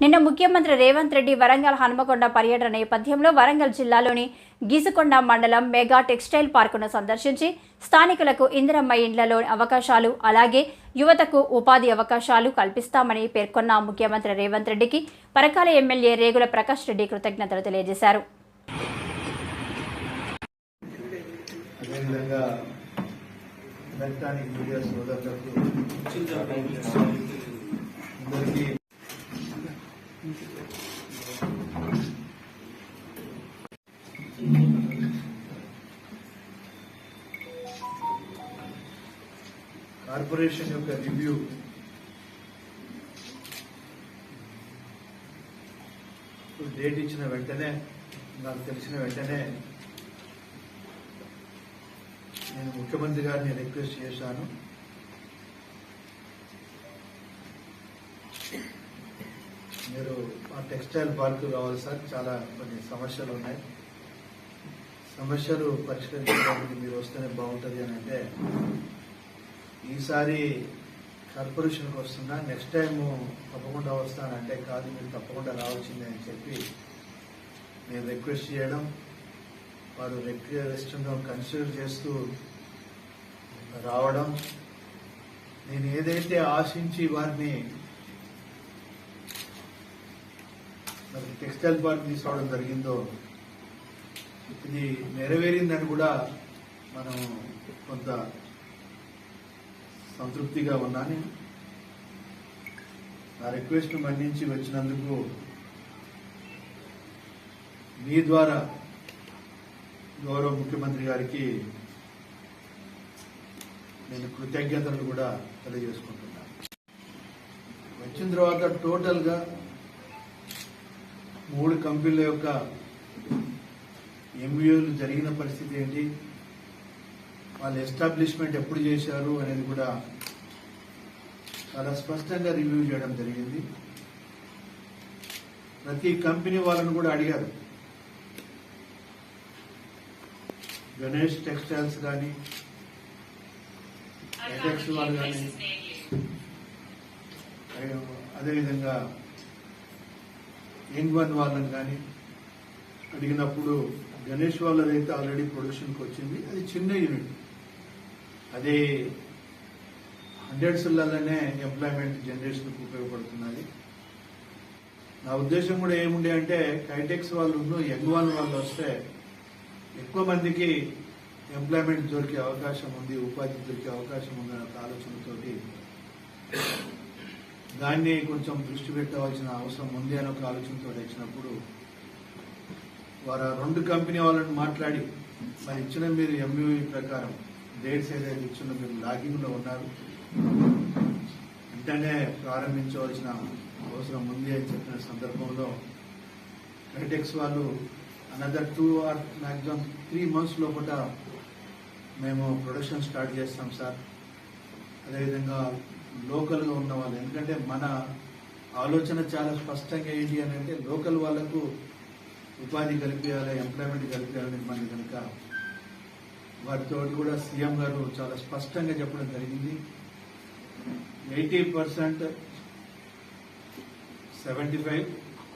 నిన్న ముఖ్యమంత్రి రేవంత్ రెడ్డి వరంగల్ హనుమకొండ పర్యటన నేపథ్యంలో వరంగల్ జిల్లాలోని గీసుకొండ మండలం మెగా టెక్స్టైల్ పార్కును సందర్శించి స్థానికులకు ఇందిరమ్మ ఇండ్లలో అవకాశాలు అలాగే యువతకు ఉపాధి అవకాశాలు కల్పిస్తామని పేర్కొన్న ముఖ్యమంత్రి రేవంత్ రెడ్డికి పరకాల ఎమ్మెల్యే రేగుల ప్రకాష్ రెడ్డి కృతజ్ఞతలు తెలియజేశారు. అదేవిధంగా ఎలక్ట్రానిక్ మీడియా సోదరులకు కార్పొరేషన్ యొక్క రివ్యూ డేట్ ఇచ్చిన వెంటనే నాకు తెలిసిన వెంటనే నేను ముఖ్యమంత్రి గారిని రిక్వెస్ట్ చేశాను. మీరు ఆ టెక్స్టైల్ పార్క్ కావాలి సార్ చాలా కొన్ని సమస్యలు ఉన్నాయి. సమస్యలు పరిష్కరించడానికి మీరు వస్తేనే బాగుంటుంది అని అంటే ఈసారి కార్పొరేషన్కి వస్తున్నా నెక్స్ట్ టైం తప్పకుండా వస్తానంటే కాదు మీరు తప్పకుండా రావాల్సిందే అని చెప్పి నేను రిక్వెస్ట్ చేయడం వారు రిక్వెస్ట్ను కన్సిడర్ చేస్తూ రావడం నేను ఏదైతే ఆశించి వారిని మరి టెక్స్టైల్ పార్క్ తీసుకోవడం జరిగిందో ఇది నెరవేరిందని కూడా మనం కొంత సంతృప్తిగా ఉన్నాను నా రిక్వెస్ట్ మన్నించి వచ్చినందుకు మీ ద్వారా గౌరవ ముఖ్యమంత్రి గారికి నేను కృతజ్ఞతలు కూడా తెలియజేసుకుంటున్నాను వచ్చిన తర్వాత టోటల్గా మూడు కంపెనీల యొక్క ఎంబీఓలు జరిగిన పరిస్థితి ఏంటి? వాళ్ళ ఎస్టాబ్లిష్మెంట్ ఎప్పుడు చేశారు అనేది కూడా చాలా స్పష్టంగా రివ్యూ చేయడం జరిగింది. ప్రతి కంపెనీ వాళ్ళను కూడా అడిగారు. గణేష్ టెక్స్టైల్స్ కానీ ఎటెక్స్ వాళ్ళు కానీ అదేవిధంగా యంగ్ వన్ వాళ్ళని కానీ అడిగినప్పుడు గణేష్ వాళ్ళదైతే ఆల్రెడీ ప్రొడక్షన్కి వచ్చింది. అది చిన్న యూనిట్ అది హండ్రెడ్స్లలోనే ఎంప్లాయ్మెంట్ జనరేషన్కి ఉపయోగపడుతున్నది. నా ఉద్దేశం కూడా ఏముండే అంటే కైటెక్స్ వాళ్ళు యంగ్ వన్ వాళ్ళు వస్తే ఎక్కువ మందికి ఎంప్లాయ్మెంట్ దొరికే అవకాశం ఉంది ఉపాధి దొరికే అవకాశం ఉందన్న ఒక ఆలోచనతోటి దాన్ని కొంచెం దృష్టి పెట్టవలసిన అవసరం ఉంది అని ఒక ఆలోచనతో వచ్చినప్పుడు వారు రెండు కంపెనీ వాళ్ళని మాట్లాడి మరి ఇచ్చిన మీరు ఎంయూఈ ప్రకారం డేట్స్ ఏదైతే ఇచ్చిందో మీరు లాగింగ్లో ఉన్నారు. వెంటనే ప్రారంభించవలసిన అవసరం ఉంది అని చెప్పిన సందర్భంలో హైటెక్స్ వాళ్ళు another two or maximum three months లోపల మేము ప్రొడక్షన్ స్టార్ట్ చేస్తాం సార్. అదేవిధంగా లోకల్గా ఉన్న వాళ్ళు ఎందుకంటే మన ఆలోచన చాలా స్పష్టంగా ఏంటి అని అంటే లోకల్ వాళ్ళకు ఉపాధి కల్పించాలి ఎంప్లాయ్మెంట్ కల్పించాలని మన కనుక వారితో కూడా సీఎం గారు చాలా స్పష్టంగా చెప్పడం జరిగింది. ఎయిటీ పర్సెంట్ సెవెంటీ ఫైవ్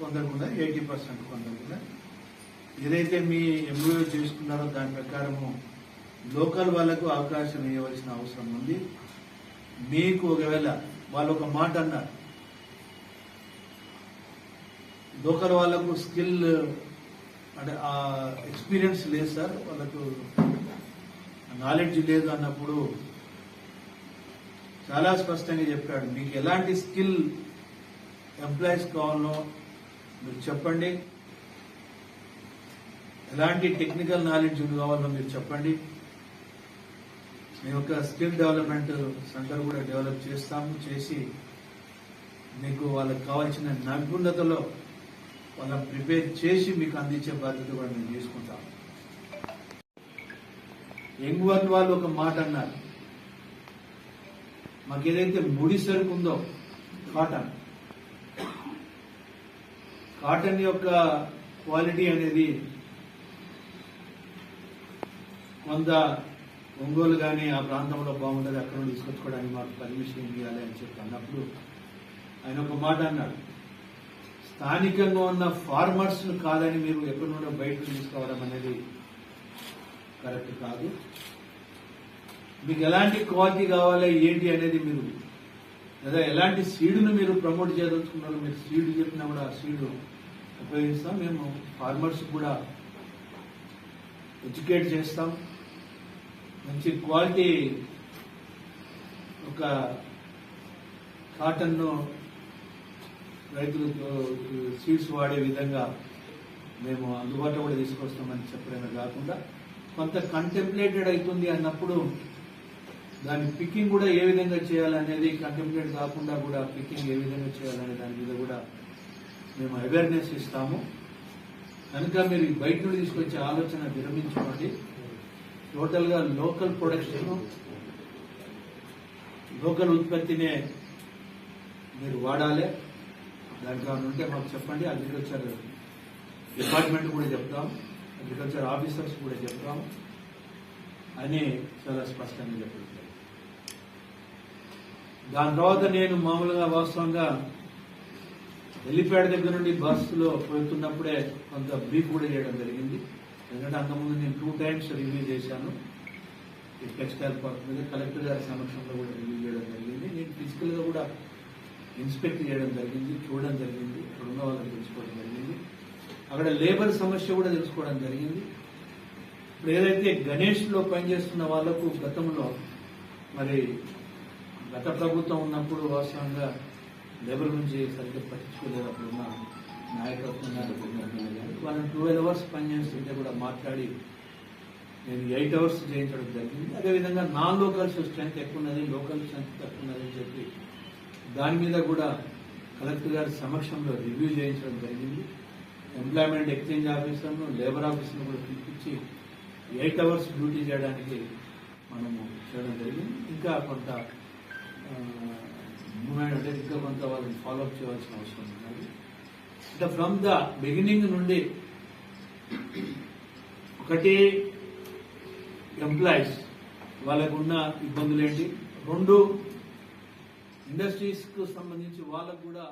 కొందరు కూడా ఎయిటీ పర్సెంట్ కొందరు కూడా ఏదైతే మీ ఎంబీఓ చేసుకున్నారో దాని ప్రకారము లోకల్ వాళ్ళకు అవకాశం ఇవ్వవలసిన అవసరం ఉంది. మీకు ఒకవేళ వాళ్ళు ఒక మాట అన్నారు లోకల్ వాళ్ళకు స్కిల్ అంటే ఆ ఎక్స్పీరియన్స్ లేదు సార్ వాళ్ళకు నాలెడ్జ్ లేదు అన్నప్పుడు చాలా స్పష్టంగా చెప్పాడు. మీకు ఎలాంటి స్కిల్ ఎంప్లాయీస్ కావాలో మీరు చెప్పండి. ఎలాంటి టెక్నికల్ నాలెడ్జ్ కావాలో మీరు చెప్పండి. మేము ఒక స్కిల్ డెవలప్మెంట్ సెంటర్ కూడా డెవలప్ చేస్తాము చేసి మీకు వాళ్ళకి కావాల్సిన నైపుణ్యతలో వాళ్ళని ప్రిపేర్ చేసి మీకు అందించే బాధ్యత కూడా మేము తీసుకుంటాం యంగ్ వన్ వాళ్ళు ఒక మాట అన్నారు. మాకు ఏదైతే ముడి సరుకు ఉందో కాటన్. కాటన్ యొక్క క్వాలిటీ అనేది కొంత ఒంగోలు కానీ ఆ ప్రాంతంలో బాగుంటుంది అక్కడ నుండి తీసుకొచ్చుకోవడానికి మాకు పర్మిషన్ ఇవ్వాలి అని చెప్పి అన్నప్పుడు ఆయన ఒక మాట అన్నాడు. స్థానికంగా ఉన్న ఫార్మర్స్ కాదని మీరు ఎక్కడి నుండో బయటకు తీసుకోవడం అనేది కరెక్ట్ కాదు. మీకు ఎలాంటి క్వాలిటీ కావాలి ఏంటి అనేది మీరు లేదా ఎలాంటి సీడును మీరు ప్రమోట్ చేయదలుచుకున్నారు మీరు సీడ్ చెప్పినా కూడా ఆ సీడ్ ఉపయోగిస్తాం. మేము ఫార్మర్స్ కూడా ఎడ్యుకేట్ చేస్తాం. మంచి క్వాలిటీ ఒక కాటన్ను రైతులు సీడ్స్ వాడే విధంగా మేము అందుబాటులో కూడా తీసుకొస్తామని చెప్పడమే కాకుండా కొంత కంటెంప్లేటెడ్ అవుతుంది అన్నప్పుడు దాని పికింగ్ కూడా ఏ విధంగా చేయాలనేది కంటెంప్లేట్ కాకుండా కూడా పికింగ్ ఏ విధంగా చేయాలనే దాని మీద కూడా మేము అవేర్నెస్ ఇస్తాము. కనుక మీరు బయట నుండి తీసుకొచ్చే ఆలోచన విరమించుకోండి. టోటల్గా లోకల్ ప్రొడక్షన్ లోకల్ ఉత్పత్తినే మీరు వాడాలి. దాంట్లో ఉంటే మాకు చెప్పండి. అగ్రికల్చర్ డిపార్ట్మెంట్ కూడా చెప్తాం. అగ్రికల్చర్ ఆఫీసర్స్ కూడా చెప్తాం అని చాలా స్పష్టంగా చెప్తాం దాని తర్వాత నేను మామూలుగా వాస్తవంగా ఎల్లిపేట దగ్గర నుండి బస్సులో వెళ్తున్నప్పుడే కొంత బ్రీఫ్ కూడా చేయడం జరిగింది. ఎందుకంటే అంతకుముందు నేను టూ టైమ్స్ రివ్యూ చేశాను. ఈ టెక్స్టైల్ పార్క్ మీద కలెక్టర్ గారి సమక్షంలో కూడా రివ్యూ చేయడం జరిగింది. నేను ఫిజికల్గా కూడా ఇన్స్పెక్ట్ చేయడం జరిగింది చూడడం జరిగింది అక్కడ ఉన్న వాళ్ళని తెలుసుకోవడం జరిగింది. అక్కడ లేబర్ సమస్య కూడా తెలుసుకోవడం జరిగింది. ఇప్పుడు ఏదైతే గణేష్లో పనిచేస్తున్న వాళ్ళకు గతంలో మరి గత ప్రభుత్వం ఉన్నప్పుడు వాస్తవంగా లేబర్ గురించి సరిగ్గా పట్టించుకోలేదు అప్పుడున్న నాయకత్వం వాళ్ళని ట్వెల్వ్ అవర్స్ పనిచేస్తుంటే కూడా మాట్లాడి నేను ఎయిట్ అవర్స్ చేయించడం జరిగింది. అదేవిధంగా నాన్ లోకల్స్ స్ట్రెంత్ ఎక్కువ ఉన్నది లోకల్ స్ట్రెంత్ తక్కువ ఉన్నదని చెప్పి దాని మీద కూడా కలెక్టర్ గారి సమక్షంలో రివ్యూ చేయించడం జరిగింది. ఎంప్లాయ్మెంట్ ఎక్స్చేంజ్ ఆఫీసర్ను లేబర్ ఆఫీసర్ను కూడా పిలిపించి ఎయిట్ అవర్స్ డ్యూటీ చేయడానికి మనము చేయడం జరిగింది. ఇంకా కొంత మూమెంట్ అంటే ఇంకా కొంత వాళ్ళని ఫాలోఅప్ చేయవలసిన అవసరం ఉన్నది. అంటే ఫ్రమ్ ద బిగినింగ్ నుండి ఒకటి ఎంప్లాయీస్ వాళ్ళకు ఉన్న ఇబ్బందులు ఏంటి రెండు ఇండస్ట్రీస్కు సంబంధించి వాళ్ళకు కూడా